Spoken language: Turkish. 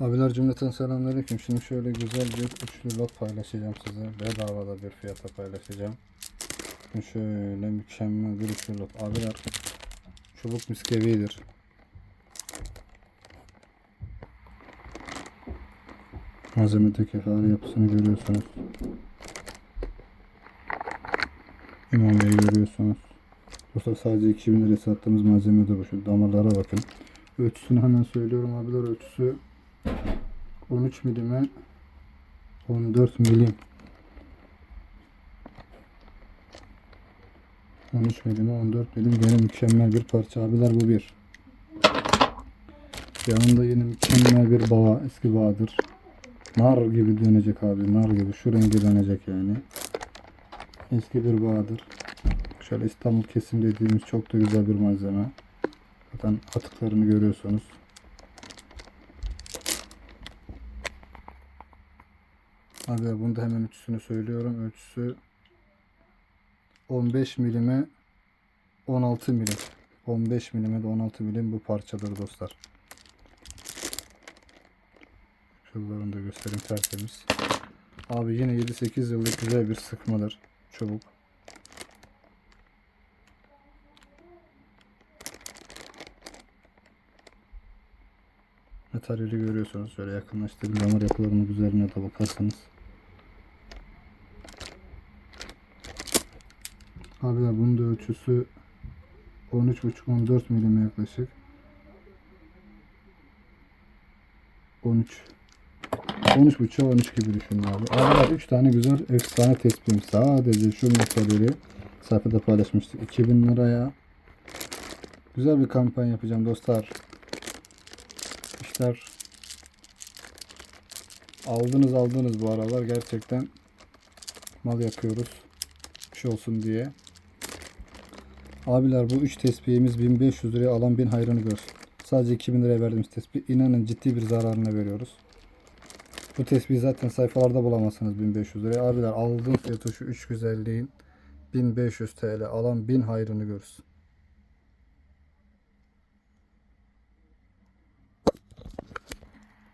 Abiler cümleten selamünaleyküm. Şimdi şöyle güzel bir üçlü lot paylaşacağım size. Bedavada bir fiyata paylaşacağım. Şimdi şöyle mükemmel bir üçlü lot. Abiler çubuk miskevidir. Malzemedeki hali yapısını görüyorsunuz. İmameyi görüyorsunuz. Dostlar sadece 2000 liraya sattığımız malzeme de bu. Şu damarlara bakın. Ölçüsünü hemen söylüyorum abiler. Ölçüsü 13 milime 14 milim. 13 milime 14 milim. Gene mükemmel bir parça abiler bu bir. Yanında yine mükemmel bir bağ eski bağdır. Nar gibi dönecek abi nar gibi. Şu rengi dönecek yani. Eski bir bağdır. Şöyle İstanbul kesim dediğimiz çok da güzel bir malzeme. Zaten atıklarını görüyorsunuz Abi bunu da hemen ölçüsünü söylüyorum. Ölçüsü 15 milime 16 milim. 15 milime de 16 milim bu parçadır dostlar. Şuralarını da göstereyim tertemiz. Abi yine 7-8 yıllık güzel bir sıkmadır. Çubuk. Materyali görüyorsunuz. Şöyle yakınlaştırın. Damar yapılarının üzerine de bakarsanız. Abiler bunun da ölçüsü 13,5-14 milime yaklaşık. 13 13.5 13 gibi düşünün abi. Abiler 3 tane güzel efsane tespihim. Sadece şu materyali sayfada paylaşmıştık. 2000 liraya güzel bir kampanya yapacağım dostlar. İşler aldınız aldınız bu aralar gerçekten mal yakıyoruz. Bir şey olsun diye. Abiler bu 3 tespihimiz 1500 liraya alan bin hayrını görsün. Sadece 2000 liraya verdiğimiz tespih inanın ciddi bir zararına veriyoruz. Bu tespihi zaten sayfalarda bulamazsınız 1500 liraya. Abiler aldığım fiyatı şu 3 güzelliğin 1500 TL alan bin hayrını görsün.